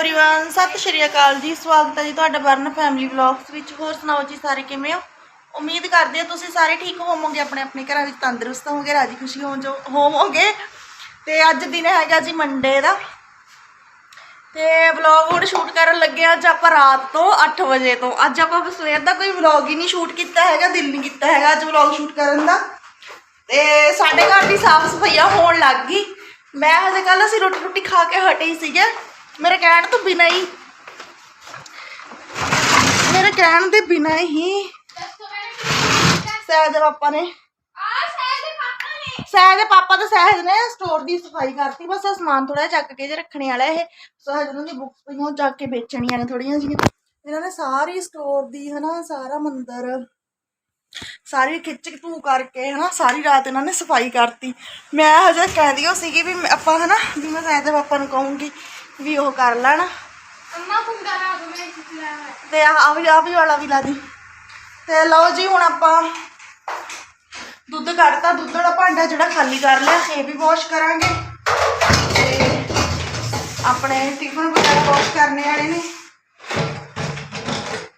Everyone ਸਤਿ ਸ਼੍ਰੀ ਅਕਾਲ ਜੀ ਸਵਾਗਤ ਹੈ ਜੀ ਤੁਹਾਡਾ ਬਰਨ ਫੈਮਿਲੀ ਵਲੌਗਸ ਵਿੱਚ ਹੋਰ ਸੁਣਾਓ ਜੀ ਸਾਰੇ ਕਿਵੇਂ ਹੋ ਉਮੀਦ ਕਰਦੇ ਹਾਂ ਤੁਸੀਂ ਸਾਰੇ ਠੀਕ ਹੋਵੋਗੇ ਆਪਣੇ ਆਪਣੇ ਘਰਾਂ ਵਿੱਚ ਤੰਦਰੁਸਤ ਹੋਵੋਗੇ ਰਾਜੀ ਖੁਸ਼ੀ ਹੋ ਜੋ ਹੋਵੋਗੇ ਤੇ ਅੱਜ ਦਿਨ ਹੈਗਾ ਜੀ ਮੰਡੇ ਦਾ ਤੇ ਵਲੌਗ ਹੁਣ ਸ਼ੂਟ ਕਰਨ ਲੱਗੇ ਹਾਂ ਅੱਜ ਆਪਾਂ ਰਾਤ ਤੋਂ 8 ਵਜੇ ਤੋਂ ਅੱਜ ਆਪਾਂ ਸਵੇਰ ਦਾ ਕੋਈ ਵਲੌਗ ਹੀ ਨਹੀਂ ਸ਼ੂਟ ਕੀਤਾ ਹੈਗਾ ਦਿਲ ਨਹੀਂ ਕੀਤਾ ਹੈਗਾ ਅੱਜ ਵਲੌਗ ਸ਼ੂਟ ਕਰਨ ਦਾ ਤੇ ਸਾਡੇ ਘਰ ਦੀ ਸਾਫ ਸਫਾਈਆ ਹੋਣ ਲੱਗ ਗਈ ਮੈਂ ਹਜੇ ਕੱਲ ਅਸੀਂ ਰੋਟੀ ਰੋਟੀ ਖਾ ਕੇ ਹਟੇ ਹੀ ਸੀਗੇ ਮੇਰੇ ਕਹਿਣ ਤੋਂ ਬਿਨਾਂ ਹੀ। ਮੇਰੇ ਕਹਿਣ ਦੇ ਬਿਨਾਂ ਹੀ। ਸਹਿਜ ਦੇ ਪਾਪਾ ਨੇ। ਸਹਿਜ ਦੇ ਪਾਪਾ ਤੇ ਸਹਿਜ ਨੇ ਸਟੋਰ ਦੀ ਸਫ਼ਾਈ ਕਰਤੀ। ਬਸ ਆਹ ਸਮਾਨ ਥੋੜਾ ਚੱਕ ਕੇ ਜੇ ਰੱਖਣੇ ਵਾਲਾ ਇਹ। ਸਹਿਜ ਉਹਨਾਂ ਦੀ ਬੁੱਕਸ ਪਈਆਂ, ਉਹ ਚੱਕ ਕੇ ਵੇਚਣੀਆਂ ਨੇ ਥੋੜੀਆਂ ਜਿਹੀਆਂ। ਇਹਨਾਂ ਨੇ ਸਾਰੀ ਸਟੋਰ ਦੀ ਹਨਾ, ਸਾਰਾ ਮੰਦਰ, ਸਾਰੀ ਖਿੱਚ ਧੂ ਕਰਕੇ ਹਨਾ, ਸਾਰੀ ਰਾਤ ਇਹਨਾਂ ਨੇ ਸਫ਼ਾਈ ਕਰਤੀ। ਮੈਂ ਹਜੇ ਕਹਿੰਦੀ ਹੋ ਸੀਗੀ ਵੀ ਆਪਾਂ ਹਨਾ, ਵੀ ਮੈਂ ਸਹਿਜ ਦੇ ਪਾਪਾ ਨੂੰ ਕਹੂੰਗੀ ਵੀ ਉਹ ਕਰ ਲੈਣ। ਅੰਮਾ ਕੁੰਡਾ ਲਾ ਦੋ ਮੈਂ ਸਿੱਖਿਆ ਹੈ ਤੇ ਆਹ ਆਹ ਵੀ ਆਹ ਵੀ ਵਾਲਾ ਵੀ ਲਾ ਦੀ। ਤੇ ਲਓ ਜੀ ਹੁਣ ਆਪਾਂ ਦੁੱਧ ਕੱਢਤਾ। ਦੁੱਧ ਵਾਲਾ ਭਾਂਡਾ ਜਿਹੜਾ ਖਾਲੀ ਕਰ ਲਿਆ ਇਹ ਵੀ ਵਾਸ਼ ਕਰਾਂਗੇ। ਤੇ ਆਪਣੇ ਟਿਫਨ ਵਗੈਰਾ ਵਾਸ਼ ਕਰਨੇ ਵਾਲੇ ਨੇ।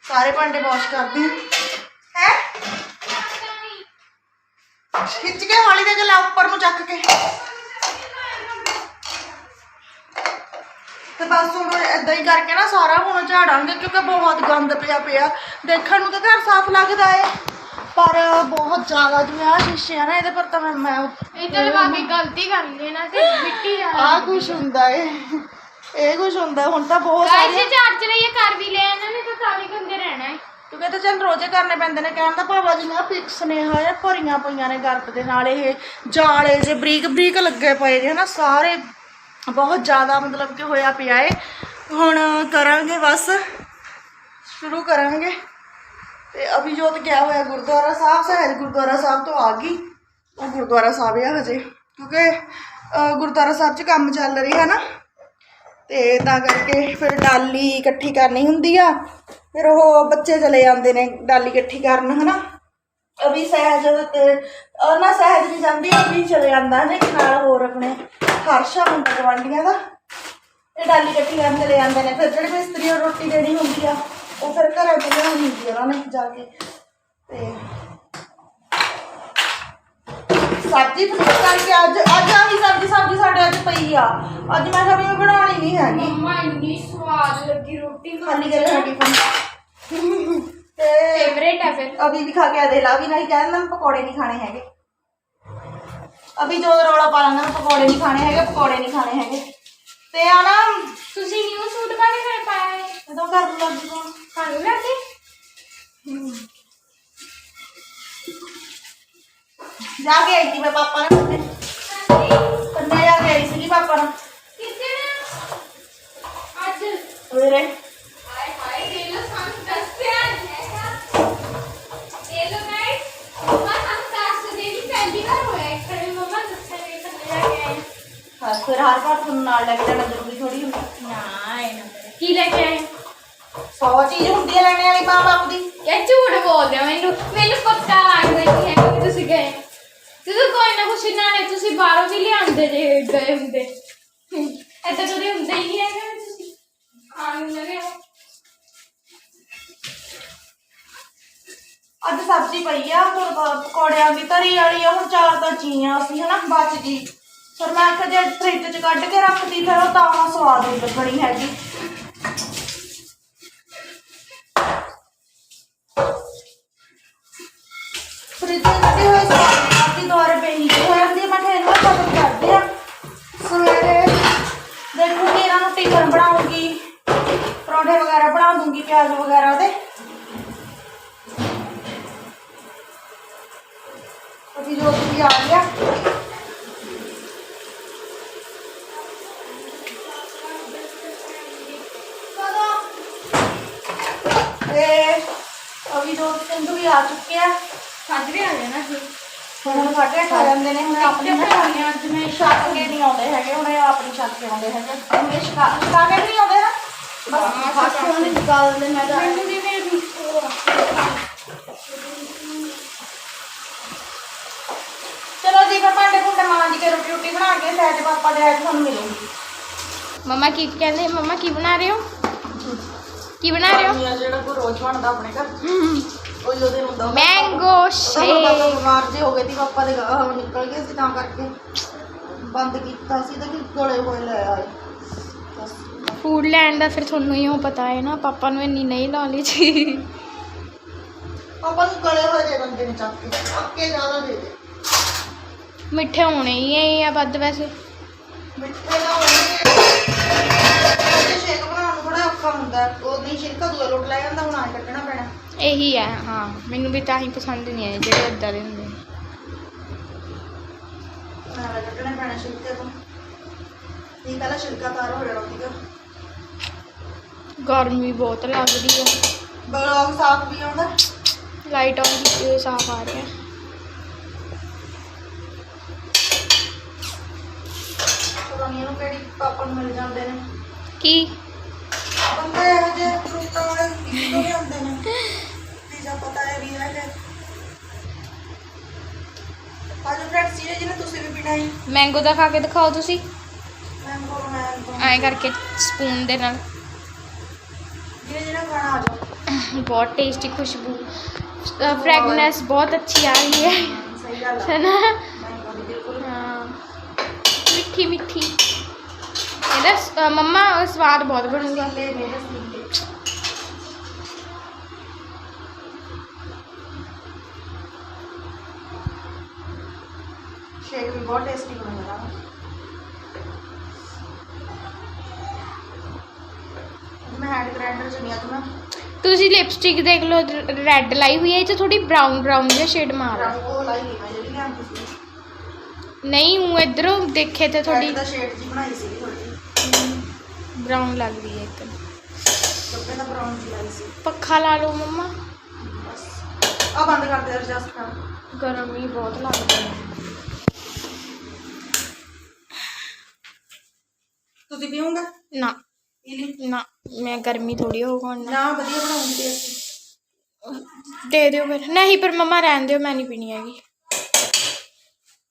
ਸਾਰੇ ਭਾਂਡੇ ਵਾਸ਼ ਕਰਦੇ ਹਾਂ? ਹੈ ਖਿੱਚ ਕੇ ਹਾਲੀ ਦੇ ਗਲਾ ਉੱਪਰ ਨੂੰ ਚੱਕ ਕੇ। ਤੇ ਬਸ ਹੁਣ ਏਦਾਂ ਹੀ ਕਰਕੇ ਨਾ ਸਾਰਾ ਹੁਣ ਝਾੜਾਂਗੇ ਕਿਉਂਕਿ ਬਹੁਤ ਗੰਦ ਪਿਆ ਪਿਆ। ਦੇਖਣ ਨੂੰ ਤਾਂ ਘਰ ਸਾਫ਼ ਲੱਗਦਾ ਏ। ਪਰ ਬਹੁਤ ਜ਼ਿਆਦਾ ਜਿਵੇਂ ਆ ਸ਼ੀਸ਼ੇ ਆ ਨਾ ਇਹਦੇ ਪਰ ਤਾਂ ਮੈਂ ਮੈਂ ਇਹ ਤਾਂ ਲਵਾ ਕੇ ਗਲਤੀ ਕਰ ਲੈਣਾ ਤੇ ਮਿੱਟੀ ਜਾ ਆ ਕੁਛ ਹੁੰਦਾ ਏ। ਇਹ ਕੁਛ ਹੁੰਦਾ ਹੁਣ ਤਾਂ ਬਹੁਤ ਗਾਇਸ ਸਾਰੇ ਇਹ ਚਾਰਜ ਲਈ ਇਹ ਕਰ ਵੀ ਲਿਆ ਇਹਨਾਂ ਨੇ ਤਾਂ ਸਾਰੇ ਗੰਦੇ ਰਹਿਣਾ ਹੈ ਕਿਉਂਕਿ ਤਾਂ ਚੱਲ ਰੋਜ਼ੇ ਕਰਨੇ ਪੈਂਦੇ ਨੇ ਕਹਿਣ ਦਾ ਭਾਵਾ ਜਿਵੇਂ ਆ ਪਿਕਸ ਨੇ ਹਾਏ ਭਰੀਆਂ ਪਈਆਂ ਨੇ ਗਰਦ ਦੇ ਨਾਲ ਇਹ ਜਾਲੇ ਜੇ ਬਰੀਕ ਬਰੀਕ ਲੱਗੇ ਪਏ ਨੇ ਹਨਾ ਸਾਰੇ ਬਹੁਤ ਜ਼ਿਆਦਾ ਮਤਲਬ ਕਿ ਹੋਇਆ ਪਿਆ ਏ। ਹੁਣ ਕਰਾਂਗੇ ਬਸ, ਸ਼ੁਰੂ ਕਰਾਂਗੇ। ਤੇ ਅਭਿਜੋਤ ਗਿਆ ਹੋਇਆ ਗੁਰਦੁਆਰਾ ਸਾਹਿਬ, ਸਹਿਜ ਗੁਰਦੁਆਰਾ ਸਾਹਿਬ ਤੋਂ ਆ ਗਈ। ਉਹ ਗੁਰਦੁਆਰਾ ਸਾਹਿਬ ਆ ਹਜੇ, ਕਿਉਂਕਿ ਗੁਰਦੁਆਰਾ ਸਾਹਿਬ 'ਚ ਕੰਮ ਚੱਲ ਰਿਹਾ ਨਾ। ਤੇ ਤਾਂ ਕਰਕੇ ਫਿਰ ਡਾਲੀ ਇਕੱਠੀ ਕਰਨੀ ਹੁੰਦੀ ਆ। ਫਿਰ ਉਹ ਬੱਚੇ ਚਲੇ ਜਾਂਦੇ ਨੇ ਡਾਲੀ ਇਕੱਠੀ ਕਰਨ, ਹਨਾ। ਅਭੀ ਸਹਿਜ ਤੇ ਉਹ ਨਾ ਸਹਿਜ ਵੀ ਜਾਂਦੀ ਆ ਅਭੀ ਚਲੇ ਜਾਂਦਾ ਨੇ ਨਾਲ ਹੋਰ ਆਪਣੇ। ਹਰਸ਼ਾ ਮੁੰਡਾ ਗਵਾਂਡੀਆਂ ਦਾ। ਇਹ ਡਾਲੀ ਇਕੱਠੀ ਕਰਨ ਚਲੇ ਜਾਂਦੇ ਨੇ। ਫਿਰ ਜਿਹੜੇ ਮਿਸਤਰੀ ਨੂੰ ਰੋਟੀ ਦੇਣੀ ਹੁੰਦੀ ਆ ਉਹ ਫਿਰ ਘਰਾਂ ਚ ਲਿਆਉਣੀ ਹੁੰਦੀ ਆ ਉਹਨਾਂ ਨੇ ਜਾ ਕੇ। ਤੇ ਸਬਜ਼ੀ ਫਰੂਟ ਕਰਕੇ ਅੱਜ ਅੱਜ ਆਹੀ ਸਬਜ਼ੀ ਸਬਜ਼ੀ ਸਾਡੇ ਅੱਜ ਪਈ ਆ। ਅੱਜ ਮੈਂ ਕਿਹਾ ਵੀ ਮੈਂ ਬਣਾਉਣੀ ਨਹੀਂ ਹੈਗੀ। ਮੰਮਾ ਇੰਨੀ ਸਵਾਦ ਲੱਗੀ ਰੋਟੀ ਖਾਲੀ ਕਰੇ ਸਾਡੀ ਫੋਨ ਤੇ ਫੇਵਰੇਟ ਹੈ ਫਿਰ। ਅਭੀ ਵੀ ਖਾ ਕੇ ਆਦੇ ਲਾ ਵੀ ਨਹੀਂ ਕਹਿੰਦਾ ਮੈਂ ਪਕੌੜੇ ਨਹੀਂ ਖਾਣੇ ਹੈਗੇ। ਅਭੀ ਜੋ ਰੌਲਾ ਪਾ ਲੈਂਦਾ ਮੈਂ ਪਕੌੜੇ ਨਹੀਂ ਖਾਣੇ ਹੈਗੇ ਪਕੌੜੇ ਨਹੀਂ ਖਾਣੇ ਹੈਗੇ। ਤੇ ਆ ਨਾ ਤੁਸੀਂ ਨਿਊ ਸੂਟ ਕਾਹਦੇ ਨਾਲ ਪਾਇਆ ਹੈ ਜਦੋਂ ਕਰ ਲੱਗ ਜੂਗਾ ਤੁਹਾਨੂੰ ਲੱਗੇ ਜਾ ਕੇ ਆਈ ਸੀ ਮੈਂ ਪਾਪਾ ਨਾਲ ਕੰਨੇ ਜਾ ਕੇ ਆਈ ਸੀ ਪਾਪਾ ਨਾਲ। ਕਿੱਥੇ ਨਾ? ਅੱਜ। ਸਵੇਰੇ ਫਿਰ ਹਰ ਵਾਰ ਤੁਹਾਨੂੰ ਨਾਲ ਲੈ ਕੇ ਜਾਣਾ ਜ਼ਰੂਰੀ ਥੋੜੀ ਹੁੰਦਾ। ਨਾ ਇਹ ਨਾ ਕਰੇ। ਕੀ ਲੈ ਕੇ ਆਏ? ਸੌ ਚੀਜ਼ ਹੁੰਦੀ ਹੈ ਲੈਣੇ ਵਾਲੀ ਮਾਂ ਬਾਪ ਦੀ। ਇਹ ਝੂਠ ਬੋਲਦੇ ਹੋ ਮੈਨੂੰ। ਮੈਨੂੰ ਪੱਕਾ ਲੱਗਦਾ ਨਹੀਂ ਹੈ ਕਿ ਤੁਸੀਂ ਗਏ। ਜਦੋਂ ਕੋਈ ਨਾ ਕੁਛ ਨਾ ਨੇ ਤੁਸੀਂ ਬਾਹਰੋਂ ਵੀ ਲਿਆਂਦੇ ਜੇ ਗਏ ਹੁੰਦੇ। ਐਦਾਂ ਕਦੇ ਹੁੰਦਾ ਹੀ ਨਹੀਂ ਹੈਗਾ ਵੀ ਤੁਸੀਂ। ਖਾਣ ਨੂੰ ਲਗੇ ਹੋ ਅੱਜ ਸਬਜ਼ੀ ਪਈ ਆ ਹੁਣ ਪਕੌੜਿਆਂ ਦੀ ਤਰੀ ਵਾਲੀ ਆ ਹੁਣ ਚਾਰ ਤਾਂ ਚੀਆਂ ਸੀ ਹਨਾ ਬਚ ਗਈ। ਫਿਰ ਮੈਂ ਕਿਹਾ ਜੇ ਫਰਿੱਜ 'ਚ ਕੱਢ ਕੇ ਰੱਖਦੀ ਫਿਰ ਉਹ ਤਾਂ ਹੁਣ ਸਵਾਦ ਨਹੀਂ ਲੱਗਣੀ ਹੈਗੀ। ਫ੍ਰਿਜ 'ਚ ਕੱਢੀ ਹੋਈ ਸਵਾਦ ਨਹੀਂ ਲੱਗਦੀ ਦੁਆਰੇ ਪਈ ਹੋ। ਜਾਂਦੀ ਆ, ਮੈਂ ਕਿਹਾ ਇਹਨੂੰ ਖਤਮ ਕਰਦੇ ਆ ਸਵੇਰੇ। ਦੇਖੂੰਗੀ ਇਹਨਾਂ ਨੂੰ ਟਿਫਨ ਬਣਾਉਂਗੀ ਪਰੌਂਠੇ ਵਗੈਰਾ ਬਣਾ ਦੂੰਗੀ ਪਿਆਜ਼ ਵਗੈਰਾ ਦੇ ਅਭੀ ਜੋ ਵੀ ਆ ਗਿਆ ਤੇ ਅਭੀ ਜੋ ਸਿੰਧੂ ਵੀ ਆ ਚੁੱਕੇ ਆ ਸੱਜ ਵੀ ਆ ਜਾਣਾ ਸੀ ਹੁਣ ਹੁਣ ਸਾਡੇ ਅੱਠ ਆ ਜਾਂਦੇ ਨੇ। ਹੁਣ ਆਪਣੀ ਆਪਣੇ ਬਣਾਉਣੀਆਂ ਅੱਜ ਮੈਂ ਛੱਤ ਕੇ ਨਹੀਂ ਆਉਂਦੇ ਹੈਗੇ। ਹੁਣ ਇਹ ਆਪਣੀ ਛੱਤ ਕੇ ਆਉਂਦੇ ਹੈਗੇ। ਹੁਣ ਇਹ ਸ਼ਿਕਾ ਸ਼ਿਕਾ ਕੇ ਨਹੀਂ ਆਉਂਦੇ ਨਾ। ਬਸ ਫਸ ਕੇ ਉਹਨੇ ਨਿਕਾਲ ਦਿੰਦੇ ਮੈਂ ਤਾਂ ਮੈਨੂੰ ਵੀ ਮੇਰੇ ਉਹ ਆ। ਚਲੋ ਜੀ ਫਿਰ ਭਾਂਡੇ ਭੁੰਡੇ ਮਾਂਜ ਕੇ ਰੋਟੀ ਰੋਟੀ ਬਣਾ ਕੇ ਸਹਿਜ ਪਾਪਾ ਦੇ ਆਏ ਤੁਹਾਨੂੰ ਮਿਲੂੰਗੀ। ਮਮਾ ਕੀ ਕਹਿੰਦੇ? ਮਮਾ ਕੀ ਬਣਾ ਰਹੇ ਹੋ? ਕੀ ਬਣਾ ਰਹੇ ਹੋ? ਜਿਹੜਾ ਕੋ ਰੋਜ਼ ਬਣਦਾ ਆਪਣੇ ਘਰ। ਉਹ ਉਹਦੇ ਨੂੰ ਹੁੰਦਾ ਮੈਂਗੋ ਪਾਪਾ ਸ਼ੇਕ ਬਿਮਾਰ ਜੇ ਹੋ ਗਏ ਸੀ ਪਾਪਾ ਦੇ ਗਾਹ ਨਿਕਲ ਗਏ ਸੀ ਤਾਂ ਕਰਕੇ। ਬੰਦ ਕੀਤਾ ਸੀ ਤੇ ਫਿਰ ਗਲੇ ਹੋਏ ਲੈ ਆਏ। ਬਸ। ਫੂਡ ਲੈਂਡ ਦਾ ਫਿਰ ਤੁਹਾਨੂੰ ਹੀ ਉਹ ਪਤਾ ਹੈ ਨਾ ਪਾਪਾ ਨੂੰ ਇੰਨੀ ਨਹੀਂ ਲਾ ਲਈ ਸੀ। ਪਾਪਾ ਨੂੰ ਗਲੇ ਹੋਏ ਦੇ ਬੰਦੇ ਨੇ ਚੱਕ ਕੇ ਜ਼ਿਆਦਾ ਦੇ ਦੇ। ਮਿੱਠੇ ਹੋਣੇ ਹੀ ਹੈ ਆ ਵੱਧ ਵੈਸੇ। ਮਿੱਠੇ ਦਾ ਹੋਣੇ ਸ਼ੇਕ ਬਣਾਉਣ ਨੂੰ ਥੋੜਾ ਔਖਾ ਹੁੰਦਾ। ਉਹ ਨਹੀਂ ਛਿਲਕਾ ਦੂਆ ਲੋਟ ਲੈ ਜਾਂਦਾ ਹੁਣ ਆਏ ਕੱਢਣਾ ਪੈਣਾ। ਇਹੀ ਹੈ ਹਾਂ। ਮੈਨੂੰ ਵੀ ਤਾਂ ਹੀ ਪਸੰਦ ਨਹੀਂ ਆਏ ਜਿਹੜੇ ਇਦਾਂ ਦੇ ਹੁੰਦੇ। ਨੇ। ਨਾਲੇ ਕੱਢਣੇ ਪੈਣਾ ਛਿਲਕੇ ਤੋਂ। ਇਹ ਪਹਿਲਾਂ ਛਿਲਕਾ ਤਾਰ ਹੋ ਜਾਣਾ ਸੀਗਾ। ਗਰਮੀ ਬਹੁਤ ਲੱਗਦੀ ਹੈ ਬਲੌਗ ਸਾਫ਼ ਵੀ ਆਉਂਦਾ। ਲਾਈਟ ਆਨ ਕੀਤੀ ਹੋਈ ਸਾਫ਼ ਆ ਰਿਹਾ। ਪਤਾ ਨਹੀਂ ਇਹਨੂੰ ਕਿਹੜੀ ਪਾਪਾ ਨੂੰ ਮਿਲ ਜਾਂਦੇ ਨੇ। ਕੀ? ਬੰਦੇ ਇਹੋ ਜਿਹੇ ਅੱਜ ਫਰੈਂਡ ਸੀਰੇ ਜੀ ਨੇ ਤੁਸੀਂ ਵੀ ਪੀਣਾ ਹੀ ਮੈਂਗੋ ਦਾ ਖਾ ਕੇ ਦਿਖਾਓ ਤੁਸੀਂ। ਮੈਂਗੋ ਮੈਂਗੋ ਐਂ ਕਰਕੇ ਸਪੂਨ ਦੇ ਨਾਲ। ਜਿਹਨੇ ਜਿਹਨੇ ਖਾਣਾ ਆ ਜਾਓ। ਬਹੁਤ ਟੇਸਟੀ ਖੁਸ਼ਬੂ। ਫ੍ਰੈਗਨੈਂਸ ਬਹੁਤ ਅੱਛੀ ਆ ਰਹੀ ਹੈ। ਸਹੀ ਗੱਲ ਆ। ਹੈ ਨਾ? ਮੈਂਗੋ ਦੀ ਬਿਲਕੁਲ। ਹਾਂ। ਮਿੱਠੀ ਮਿੱਠੀ ਇਹਦਾ ਸ- ਅ, ਮੰਮਾ ਸਵਾਦ ਬਹੁਤ ਬਣੂਗਾ ਲੈ ਮੇਰੇ ਸੀਲੇ ਸ਼ੇਕ ਵੀ ਬਹੁਤ ਟੇਸਟੀ ਬਣੇਗਾ ਮੈਂ ਹੈਂਡ ਗ੍ਰਾਈਂਡਰ ਚ ਨਹੀਂ ਆ ਤੁਮਾ ਤੁਸੀਂ ਲਿਪਸਟਿਕ ਦੇਖ ਲਓ ਰੈੱਡ ਲਾਈ ਹੋਈ ਹੈ ਇਹ 'ਚ ਥੋੜੀ ਬਰਾਊਨ ਬਰਾਊਨ ਜਿਹਾ ਸ਼ੇਡ ਮਾਰ ਆ ਰੰਗ ਉਹ ਲਾਈ ਨਹੀਂ ਮੈਂ ਜਿਹੜੀ ਲਿਆਂਦੀ ਸੀ ਨਹੀਂ ਉਹ ਇਧਰੋਂ ਦੇਖੇ ਤੇ ਥੋੜੀ ਥੋੜੀ ਦਾ ਸ਼ੇਡ ਜੀ ਬਣਾਈ ਸੀ ਥੋੜੀ ਬਰਾਊਨ ਲੱਗ ਰਹੀ ਹੈ ਇੱਕ ਕੱਪੜੇ ਦਾ ਬਰਾਊਨ ਜੀ ਲਾਈ ਸੀ ਪੱਖਾ ਲਾ ਲਓ ਮੰਮਾ ਬਸ ਆ ਬੰਦ ਕਰ ਦੇ ਐਡਜਸਟ ਕਰ ਗਰਮ ਹੀ ਬਹੁਤ ਲੱਗਦਾ ਹੈ ਤੁਸੀਂ ਪੀਓਗੇ? ਨਾ। ਲਈ? ਨਾ ਮੈਂ ਗਰਮੀ ਥੋੜੀ ਹੋ ਗਈ ਨਾ ਵਧੀਆ ਬਣਾਉਂਗੀ ਟੇਸਟੀ ਦੇ ਦਿਓ ਫਿਰ। ਨਹੀਂ ਪਰ ਮੰਮਾ ਰਹਿਣ ਦਿਓ ਮੈਂ ਨਹੀਂ ਪੀਣੀ ਹੈਗੀ।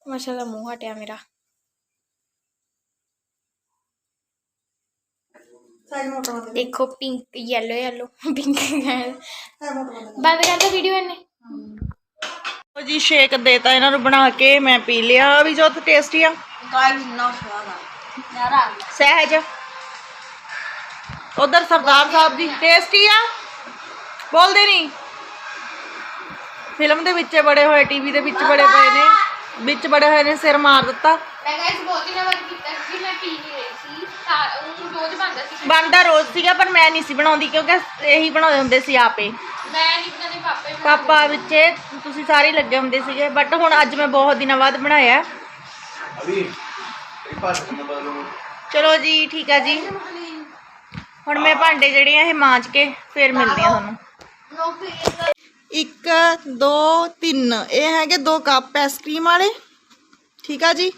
ਮਸਾ ਦਾ ਮੂੰਹ ਹਟਿਆ ਮੇਰਾ। ਸਾਈਡ ਮੋਟਰ ਬੰਦ ਦੇਖੋ pink yellow yellow pink side motor ਬੰਦ ਬੰਦ ਕਰ ਦੋ ਵੀਡੀਓ ਇਹਨੇ ਉਹ ਜੀ ਸ਼ੇਕ ਦੇਤਾ ਇਹਨਾਂ ਨੂੰ ਬਣਾ ਕੇ ਮੈਂ ਪੀ ਲਿਆ। ਵੀ ਜੋ ਟੇਸਟੀ ਆ। ਗਾਇਸ ਨਾ ਸਵਾਦ ਆ। ਸਹਿਜ। ਉਧਰ ਸਰਦਾਰ ਸਾਹਿਬ ਦੀ ਟੇਸਟੀ ਆ। ਬੋਲਦੇ ਨਹੀਂ ਫਿਲਮ ਦੇ ਵਿੱਚ ਬੜੇ ਹੋਏ ਟੀਵੀ ਦੇ ਵਿੱਚ ਬੜੇ ਪਏ ਨੇ। ਵਿੱਚ ਬੜੇ ਹੋਏ ਨੇ ਸਿਰ ਮਾਰ ਦਿੱਤਾ। ਮੈਂ ਗਾਇਸ ਬਹੁਤ ਹੀ ਨਵਾਂ ਕੀਤਾ ਸੀ ਮੈਂ ਪੀ ਨਹੀਂ ਰਹੀ ਸੀ। ਉਹ ਰੋਜ਼ ਬਣਦਾ ਸੀ। ਬਣਦਾ ਰੋਜ਼ ਸੀਗਾ ਪਰ ਮੈਂ ਨਹੀਂ ਸੀ ਬਣਾਉਂਦੀ ਕਿਉਂਕਿ ਇਹੀ ਬਣਾਉਂਦੇ ਹੁੰਦੇ ਸੀ ਆਪੇ। ਮੈਂ ਨਹੀਂ ਬਣਾਉਂਦੀ ਪਾਪੇ ਪਾਪਾ ਵਿੱਚ ਤੁਸੀਂ ਸਾਰੇ ਲੱਗੇ ਹੁੰਦੇ ਸੀਗੇ ਬਟ ਹੁਣ ਅੱਜ ਮੈਂ ਬਹੁਤ ਦਿਨਾਂ ਬਾਅਦ ਬਣਾਇਆ। ਚਲੋ ਜੀ, ਠੀਕ ਆ ਜੀ। ਹੁਣ ਮੈਂ ਭਾਂਡੇ ਜਿਹੜੇ ਆ ਇਹ ਮਾਂਜ ਕੇ ਫੇਰ ਮਿਲਦੀ ਆ ਤੁਹਾਨੂੰ। ਇੱਕ, ਦੋ, ਤਿੰਨ। ਇਹ ਹੈਗੇ ਦੋ ਕੱਪ ਆਈਸਕ੍ਰੀਮ ਵਾਲੇ। ਠੀਕ ਆ ਜੀ?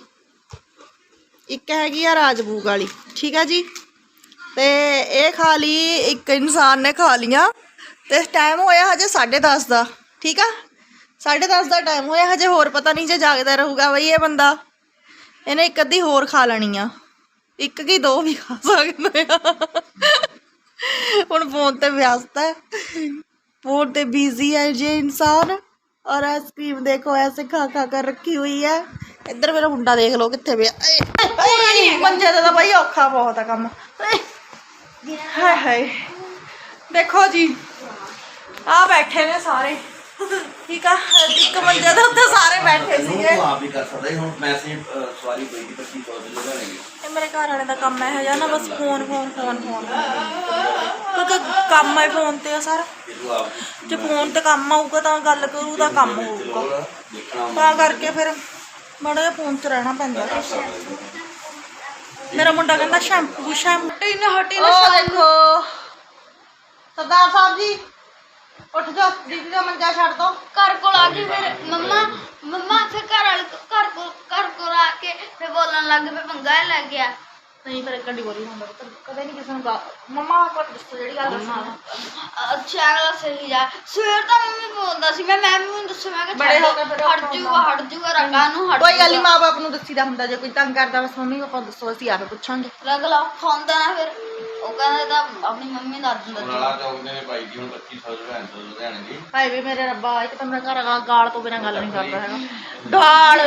ਇੱਕ ਹੈਗੀ ਆ ਰਾਜਭੂਗ ਵਾਲੀ। ਠੀਕ ਆ ਜੀ? ਤੇ ਇਹ ਖਾ ਲਈ, ਇੱਕ ਇਨਸਾਨ ਨੇ ਖਾ ਲੀਆਂ ਤੇ ਟਾਈਮ ਹੋਇਆ ਹਜੇ 10:30 ਦਾ। ਠੀਕ ਆ? 10:30 ਦਾ ਟਾਈਮ ਹੋਇਆ, ਹਜੇ ਹੋਰ ਪਤਾ ਨਹੀਂ ਜੇ ਜਾਗਦਾ ਰਹੂਗਾ ਬਈ ਇਹ ਬੰਦਾ। ਇਹਨੇ ਇੱਕ ਅੱਧੀ ਹੋਰ ਖਾ ਲੈਣੀ ਆ। ਇੱਕ ਕੀ ਦੋ ਵੀ ਖਾ ਸਕਦੇ ਆ। ਹੁਣ ਫੋਨ ਤੇ ਵਿਅਸਤ ਹੈ। ਫੋਨ ਤੇ ਬਿਜ਼ੀ ਹੈ ਜੇ ਇਨਸਾਨ। ਔਰ ਆਈਸਕ੍ਰੀਮ ਦੇਖੋ ਐਸੇ ਖਾ ਖਾ ਕਰ ਰੱਖੀ ਹੋਈ ਹੈ। ਇੱਧਰ ਮੇਰਾ ਮੁੰਡਾ ਦੇਖ ਲਓ ਕਿੱਥੇ ਪਿਆ। ਮੰਜੇ ਦਾ ਤਾਂ ਬਾਈ ਔਖਾ ਬਹੁਤ ਆ ਕੰਮ। ਹਾਏ ਹਾਏ। ਦੇਖੋ ਜੀ ਆ ਬੈਠੇ ਨੇ ਸਾਰੇ। ਠੀਕ ਆ? ਇੱਕ ਮੰਜਾ ਦੇ ਉੱਤੇ ਸਾਰੇ ਬੈਠੇ ਸੀਗੇ। ਤੂੰ ਆਪ ਹੀ ਕਰ ਸਕਦਾ ਸੀ, ਹੁਣ ਮੈਸੇਜ ਸਵਾਰੀ ਪਈ ਦੀ 2500 ਰੁਪਏ ਦਾ ਲੈ ਗਏ ਇਹ ਮੇਰੇ ਘਰ ਵਾਲੇ ਦਾ ਕੰਮ ਹੈ ਹਜਾ ਨਾ ਬਸ ਫੋਨ ਫੋਨ ਫੋਨ ਫੋਨ ਕਿਉਂਕਿ ਕੰਮ ਹੈ ਫੋਨ ਤੇ ਆ ਸਾਰਾ। ਇਹ ਤੂੰ ਆਪ ਜੇ ਫੋਨ ਤੇ ਕੰਮ ਆਊਗਾ ਤਾਂ ਗੱਲ ਕਰੂ ਤਾਂ ਕੰਮ ਹੋਊਗਾ। ਦੇਖਣਾ ਹੁੰਦਾ। ਕਰਕੇ ਫਿਰ ਮਾੜਾ ਜਿਹਾ ਫੋਨ 'ਚ ਰਹਿਣਾ ਪੈਂਦਾ। ਮੇਰਾ ਮੁੰਡਾ ਕਹਿੰਦਾ ਸ਼ੈਂਪੂ ਸ਼ੈਂਪੂ। ਹਟੀ ਨਾ ਹਟੀ ਨਾ। ਦੇਖੋ। ਸਰਦਾਰ ਸਾਹਿਬ ਜੀ ਉੱਠ ਜਾ, ਦੀਦੀ ਦਾ ਮੰਜਾ ਛੱਡ ਦੋ। ਘਰ ਕੋਲ ਆ ਕੇ ਫਿਰ ਮੰਮਾ ਮੰਮਾ ਫਿਰ ਘਰ ਵਾਲੇ ਘਰ ਕੋਲ ਘਰ ਕੋਲ ਆ ਕੇ ਫਿਰ ਬੋਲਣ ਲੱਗ ਪਏ, ਪੰਗਾ ਹੀ ਲੱਗ ਗਿਆ। ਨਹੀਂ ਫਿਰ ਗੱਡੀ ਬੋਲੀ ਹੁੰਦਾ ਪੁੱਤ ਕਦੇ ਨਹੀਂ ਕਿਸੇ ਨੂੰ ਗਾ ਮੰਮਾ ਕੋਲ ਦੱਸੋ ਜਿਹੜੀ ਗੱਲ ਦੱਸਣਾ ਅੱਛਾ ਅਗਲਾ ਸਹੀ ਜਾ। ਸਵੇਰ ਤਾਂ ਮੰਮੀ ਬੋਲਦਾ ਸੀ ਮੈਂ ਮੈਂ ਵੀ ਉਹਨੂੰ ਦੱਸਿਆ ਮੈਂ ਕਿ ਬੜੇ ਹੋ ਗਏ ਫਿਰ ਹਟ ਜੂਗਾ ਹਟ ਜੂਗਾ ਰੰਗਾ ਨੂੰ ਹਟ ਕੋਈ ਗੱਲ ਨਹੀਂ ਮਾਪੇ ਨੂੰ ਦੱਸੀਦਾ ਹੁੰਦਾ ਜੇ ਕੋਈ ਤੰਗ ਕਰਦਾ ਬਸ ਮੰਮੀ ਪਾਪਾ ਨੂੰ ਦੱਸੋ ਅਸੀਂ ਆਪੇ ਪੁੱਛਾਂਗੇ। ਅਗਲਾ ਖਾਂਦਾ ਨਾ ਫਿਰ। ਉਹ ਕਹਿੰਦਾ ਤਾਂ ਆਪਣੀ ਮੰਮੀ ਦਾ ਦਿੰਦਾ ਹੁਣ ਵਾਲਾ ਚੌਕ ਦੇ ਨੇ ਭਾਈ ਜੀ ਹੁਣ 2500 ਰੁਪਏ ਤੋਂ ਲੁਧਿਆਣੇ ਹਾਏ ਵੇ ਮੇਰੇ ਰੱਬਾ ਇੱਕ ਤਾਂ ਮੇਰਾ ਘਰ ਹੈਗਾ ਗਾਲ ਤੋਂ ਬਿਨਾਂ ਗੱਲ ਨਹੀਂ ਕਰਦਾ ਹੈਗਾ। ਗਾਲ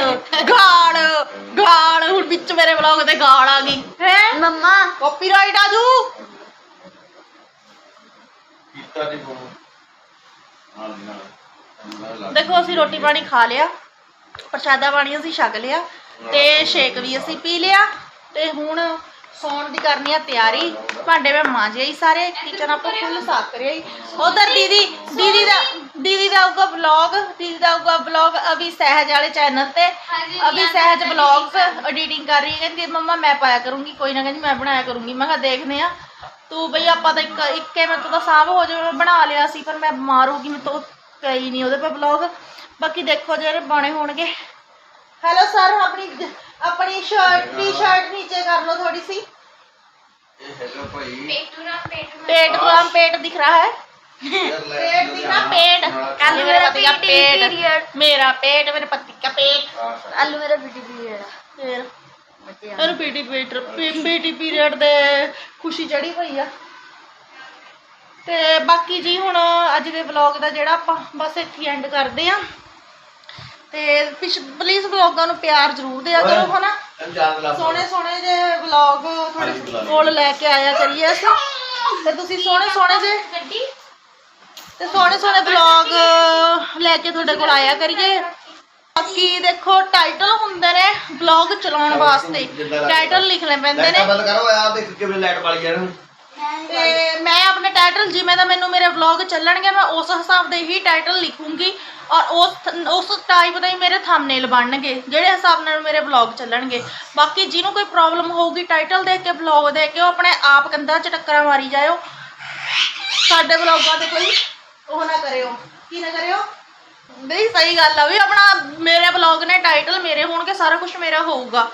ਗਾਲ ਗਾਲ ਹੁਣ ਵਿੱਚ ਮੇਰੇ ਵਲੌਗ ਤੇ ਗਾਲ ਆ ਗਈ। ਹੈ ਮੰਮਾ। ਕਾਪੀਰਾਈਟ ਆ ਜੂ। ਕੀਤਾ ਦੀ ਫੋਨ ਨਾਲ ਦੀ ਨਾਲ। ਨਾਲ ਲੱਗ ਦੇਖੋ ਅਸੀਂ ਰੋਟੀ ਪਾਣੀ ਖਾ ਲਿਆ। ਪ੍ਰਸ਼ਾਦਾ ਪਾਣੀ ਅਸੀਂ ਛਕ ਲਿਆ। ਤੇ ਸ਼ੇਕ ਵੀ ਅਸੀਂ ਪੀ ਲਿਆ। ਤੇ ਹੁਣ ਸੌਣ ਦੀ ਕਰਨੀ ਆ ਤਿਆਰੀ। ਭਾਂਡੇ ਮੈਂ ਮਾਂਜੇ ਹੀ ਸਾਰੇ। ਕਿਚਨ ਆਪਾਂ ਫੁੱਲ ਸਾਫ਼ ਕਰਿਆ ਹੀ ਉਧਰ ਦੀਦੀ ਦੀਦੀ ਦਾ ਦੀਦੀ ਦਾ ਆਊਗਾ ਵਲੌਗ ਦੀਦੀ ਦਾ ਆਊਗਾ ਵਲੌਗ ਅਭੀ ਸਹਿਜ ਵਾਲੇ ਚੈਨਲ ਤੇ। ਅਭੀ ਸਹਿਜ ਵਲੌਗਸ ਐਡੀਟਿੰਗ ਕਰ ਰਹੀ ਹੈ ਕਹਿੰਦੀ ਮੰਮਾ ਮੈਂ ਪਾਇਆ ਕਰੂੰਗੀ ਕੋਈ ਨਾ ਕਹਿੰਦੀ ਮੈਂ ਬਣਾਇਆ ਕਰੂੰਗੀ। ਮੈਂ ਕਿਹਾ ਦੇਖਦੇ ਆ ਤੂੰ ਬਈ ਆਪਾਂ ਤਾਂ ਇੱਕ ਇੱਕੇ ਮੈਂ ਤਾਂ ਸਾਬ ਹੋ ਜਾਵੇ ਬਣਾ ਲਿਆ ਸੀ ਪਰ ਮੈਂ ਬਿਮਾਰ ਹੋ ਗਈ ਮੈਂ ਤੋਂ ਕਈ ਨਹੀਂ ਉਹਦੇ ਪਰ ਵਲੌਗ ਬਾਕੀ ਦੇਖੋ ਜਿਹੜੇ ਬਣੇ ਹੋਣਗੇ। ਹੈਲੋ ਸਰ ਆਪਣੀ ਆਪਣੀ ਸ਼ਰਟ ਟੀ-ਸ਼ਰਟ ਨੀਚੇ ਕਰ ਲਓ ਥੋੜੀ ਸੀ। ਇਹ ਹੈਗਾ ਭਾਈ ਪੇਟ ਨੂੰ ਪੇਟ ਨੂੰ ਪੇਟ ਤੋਂ ਪੇਟ ਦਿਖ ਰਹਾ ਹੈ। पेट दिख रहा पेट कल मेरे पति का पेट मेरा पेट मेरे पति का पेट ਆਲੂ ਮੇਰਾ ਬੀਟੀ ਪੀਰੀਅਡ ਫਿਰ ਇਹਨੂੰ ਪੀਟੀ ਪੀਟਰ ਪੀਟੀ ਪੀਰੀਅਡ ਦੇ ਖੁਸ਼ੀ ਚੜੀ ਹੋਈ ਆ ਤੇ ਬਾਕੀ ਜੀ ਹੁਣ ਅੱਜ ਦੇ ਵਲੌਗ ਦਾ ਜਿਹੜਾ ਆਪਾਂ ਬਸ ਇੱਥੇ ਐਂਡ ਕਰਦੇ ਆ ਤੇ ਪਲੀਜ਼ ਵਲੌਗਾਂ ਨੂੰ ਪਿਆਰ ਜ਼ਰੂਰ ਦਿਆ ਕਰੋ ਹਨਾ ਚਾਰ ਲੱਖ ਸੋਹਣੇ ਸੋਹਣੇ ਜੇ ਵਲੌਗ ਤੁਹਾਡੇ ਕੋਲ ਲੈ ਕੇ ਆਇਆ ਕਰੀਏ ਅਸੀਂ ਤੇ ਤੁਸੀਂ ਸੋਹਣੇ ਸੋਹਣੇ ਜੇ गड्डी ਤੇ ਸੋਹਣੇ ਸੋਹਣੇ ਵਲੌਗ ਲੈ ਕੇ ਤੁਹਾਡੇ ਕੋਲ ਆਇਆ ਕਰੀਏ। ਬਾਕੀ ਦੇਖੋ ਟਾਈਟਲ ਹੁੰਦੇ ਨੇ ਵਲੌਗ ਚਲਾਉਣ ਵਾਸਤੇ। ਟਾਈਟਲ ਲਿਖਣੇ ਪੈਂਦੇ ਨੇ। ਬੰਦ ਕਰੋ ਆ ਦੇਖ ਕਿਵੇਂ ਲਾਈਟ ਵਾਲੀ ਯਾਰ ਤੇ ਮੈਂ ਆਪਣੇ ਟਾਈਟਲ ਜਿਵੇਂ ਦਾ ਮੈਨੂੰ ਮੇਰੇ ਵਲੌਗ ਚੱਲਣਗੇ ਮੈਂ ਉਸ ਹਿਸਾਬ ਦੇ ਹੀ ਟਾਈਟਲ ਲਿਖੂੰਗੀ ਔਰ ਉਸ ਉਸ ਟਾਈਪ ਦਾ ਹੀ ਮੇਰੇ ਥੰਬਨੇਲ ਬਣਨਗੇ ਜਿਹੜੇ ਹਿਸਾਬ ਨਾਲ ਮੇਰੇ ਵਲੌਗ ਚੱਲਣਗੇ। ਬਾਕੀ ਜਿਹਨੂੰ ਕੋਈ ਪ੍ਰੋਬਲਮ ਹੋਊਗੀ ਟਾਈਟਲ ਦੇਖ ਕੇ ਵਲੌਗ ਦੇਖ ਕੇ ਉਹ ਆਪਣੇ ਆਪ ਕੰਧਾਂ 'ਚ ਟੱਕਰਾਂ ਮਾਰੀ ਜਾਇਓ। ਸਾਡੇ ਵਲੌਗਾਂ ਤੇ ਕੋਈ ਉਹ ਨਾ ਕਰਿਓ। ਕੀ ਨਾ ਕਰਿਓ? ਬਈ ਸਹੀ ਗੱਲ ਆ ਵੀ ਆਪਣਾ ਮੇਰੇ ਬਲੌਗ ਨੇ ਟਾਈਟਲ ਮੇਰੇ ਹੋਣਗੇ ਸਾਰਾ ਕੁਝ ਮੇਰਾ ਹੋਊਗਾ।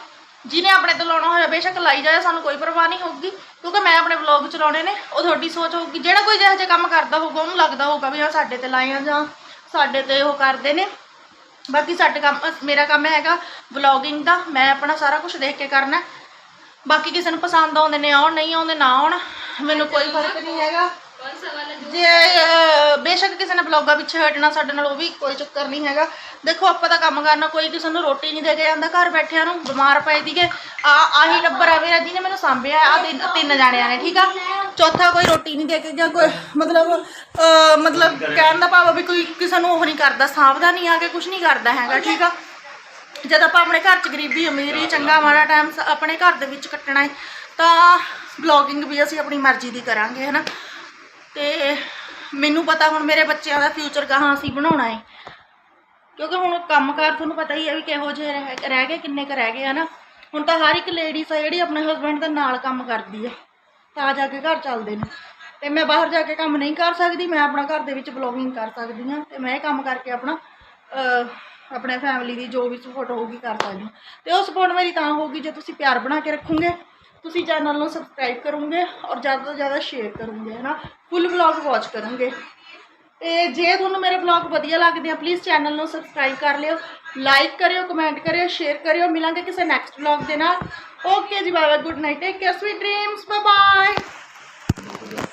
ਜਿਹਨੇ ਆਪਣੇ ਤੋਂ ਲਾਉਣਾ ਹੋਇਆ ਬੇਸ਼ੱਕ ਲਾਈ ਜਾਏ ਸਾਨੂੰ ਕੋਈ ਪਰਵਾਹ ਨਹੀਂ ਹੋਊਗੀ। ਕਿਉਂਕਿ ਮੈਂ ਆਪਣੇ ਬਲੌਗ ਚਲਾਉਣੇ ਨੇ ਉਹ ਤੁਹਾਡੀ ਸੋਚ ਹੋਊਗੀ। ਜਿਹੜਾ ਕੋਈ ਜਿਹੋ ਕੰਮ ਕਰਦਾ ਹੋਊਗਾ ਉਹਨੂੰ ਲੱਗਦਾ ਹੋਊਗਾ ਵੀ ਹਾਂ ਸਾਡੇ ਤੇ ਲਾਇਆ ਜਾਂ ਸਾਡੇ ਤੇ ਉਹ ਕਰਦੇ ਨੇ। ਬਾਕੀ ਸਾਡੇ ਕੰਮ ਮੇਰਾ ਕੰਮ ਹੈਗਾ ਵਲੌਗਿੰਗ ਦਾ ਮੈਂ ਆਪਣਾ ਸਾਰਾ ਕੁਝ ਦੇਖ ਕੇ ਕਰਨਾ। ਬਾਕੀ ਕਿਸੇ ਨੂੰ ਪਸੰਦ ਆਉਂਦੇ ਨੇ ਆਉਣ ਨਹੀਂ ਆਉਂਦੇ ਨਾ ਆਉਣ ਮੈਨੂੰ ਕੋਈ ਫ਼ਰਕ ਨਹੀਂ ਹੈਗਾ। ਜੇ ਬੇਸ਼ੱਕ ਕਿਸੇ ਨੇ ਬਲੌਗਾਂ ਪਿੱਛੇ ਹਟਣਾ ਸਾਡੇ ਨਾਲ ਉਹ ਵੀ ਕੋਈ ਚੱਕਰ ਨਹੀਂ ਹੈਗਾ। ਦੇਖੋ ਆਪਾਂ ਤਾਂ ਕੰਮ ਕਰਨਾ ਕੋਈ ਕਿਸੇ ਨੂੰ ਰੋਟੀ ਨਹੀਂ ਦੇ ਕੇ ਜਾਂਦਾ ਘਰ ਬੈਠਿਆਂ ਨੂੰ ਬਿਮਾਰ ਪਏ ਦੀਗੇ ਆ ਆਹੀ ਟੱਬਰ ਆ ਮੇਰਾ ਜਿਹਨੇ ਮੈਨੂੰ ਸਾਂਭਿਆ ਆ ਤਿੰਨ ਤਿੰਨ ਜਾਣਿਆਂ ਨੇ ਠੀਕ ਆ? ਚੌਥਾ ਕੋਈ ਰੋਟੀ ਨਹੀਂ ਦੇ ਕੇ ਜਾਂ ਕੋਈ ਮਤਲਬ ਅਹ, ਮਤਲਬ ਕਹਿਣ ਦਾ ਭਾਵ ਵੀ ਕੋਈ ਕਿਸੇ ਨੂੰ ਉਹ ਨਹੀਂ ਕਰਦਾ ਸਾਂਭਦਾ ਨਹੀਂ ਆ ਕੇ ਕੁਝ ਨਹੀਂ ਕਰਦਾ ਹੈਗਾ ਠੀਕ ਆ? ਜਦ ਆਪਾਂ ਆਪਣੇ ਘਰ 'ਚ ਗਰੀਬੀ ਅਮੀਰੀ ਚੰਗਾ ਮਾੜਾ ਟਾਈਮ ਆਪਣੇ ਘਰ ਦੇ ਵਿੱਚ ਕੱਟਣਾ ਹੈ ਤਾਂ ਬਲੌਗਿੰਗ ਵੀ ਅਸੀਂ ਆਪਣੀ ਮਰਜ਼ੀ ਦੀ ਕਰਾਂਗੇ ਹਨਾ? ਤੇ ਮੈਨੂੰ ਪਤਾ ਹੁਣ ਮੇਰੇ ਬੱਚਿਆਂ ਦਾ ਫਿਊਚਰ ਕਹਾਂ ਅਸੀਂ ਬਣਾਉਣਾ ਹੈ ਕਿਉਂਕਿ ਹੁਣ ਕੰਮਕਾਰ ਤੁਹਾਨੂੰ ਪਤਾ ਹੀ ਹੈ ਵੀ ਕਿਹੋ ਜਿਹੇ ਰਹਿ ਰਹਿ ਗਏ, ਕਿੰਨੇ ਕੁ ਰਹਿ ਗਏ, ਹਨਾ? ਹੁਣ ਤਾਂ ਹਰ ਇੱਕ ਲੇਡੀਜ਼ ਆ ਜਿਹੜੀ ਆਪਣੇ ਹਸਬੰਡ ਦੇ ਨਾਲ ਕੰਮ ਕਰਦੀ ਆ। ਤਾਂ ਜਾ ਕੇ ਘਰ ਚੱਲਦੇ ਨੇ। ਤੇ ਮੈਂ ਬਾਹਰ ਜਾ ਕੇ ਕੰਮ ਨਹੀਂ ਕਰ ਸਕਦੀ, ਮੈਂ ਆਪਣਾ ਘਰ ਦੇ ਵਿੱਚ ਬਲੌਗਿੰਗ ਕਰ ਸਕਦੀ ਹਾਂ ਤੇ ਮੈਂ ਇਹ ਕੰਮ ਕਰਕੇ ਆਪਣਾ ਆਪਣੇ ਫੈਮਿਲੀ ਦੀ ਜੋ ਵੀ ਸਪੋਰਟ ਹੋਊਗੀ ਕਰ ਸਕਦੀ ਹਾਂ ਤੇ ਉਹ ਸਪੋਰਟ ਮੇਰੀ ਤਾਂ ਹੋਊਗੀ ਜੇ ਤੁਸੀਂ ਪਿਆਰ ਬਣਾ ਕੇ ਰੱਖੋਗੇ। ਤੁਸੀਂ ਚੈਨਲ ਨੂੰ ਸਬਸਕ੍ਰਾਈਬ ਕਰੋਗੇ ਔਰ ਜ਼ਿਆਦਾ ਤੋਂ ਜ਼ਿਆਦਾ ਸ਼ੇਅਰ ਕਰੋਗੇ ਹੈ ਨਾ ਫੁੱਲ ਵਲੌਗ ਵਾਚ ਕਰੋਗੇ ਤੇ ਜੇ ਤੁਹਾਨੂੰ ਮੇਰੇ ਵਲੌਗ ਵਧੀਆ ਲੱਗਦੇ ਆ ਪਲੀਜ਼ ਚੈਨਲ ਨੂੰ ਸਬਸਕ੍ਰਾਈਬ ਕਰ ਲਿਓ ਲਾਈਕ ਕਰਿਓ ਕਮੈਂਟ ਕਰਿਓ ਸ਼ੇਅਰ ਕਰਿਓ ਮਿਲਾਂਗੇ ਕਿਸੇ ਨੈਕਸਟ ਵਲੌਗ ਦੇ ਨਾਲ okay ji bye bye good night take care sweet dreams bye bye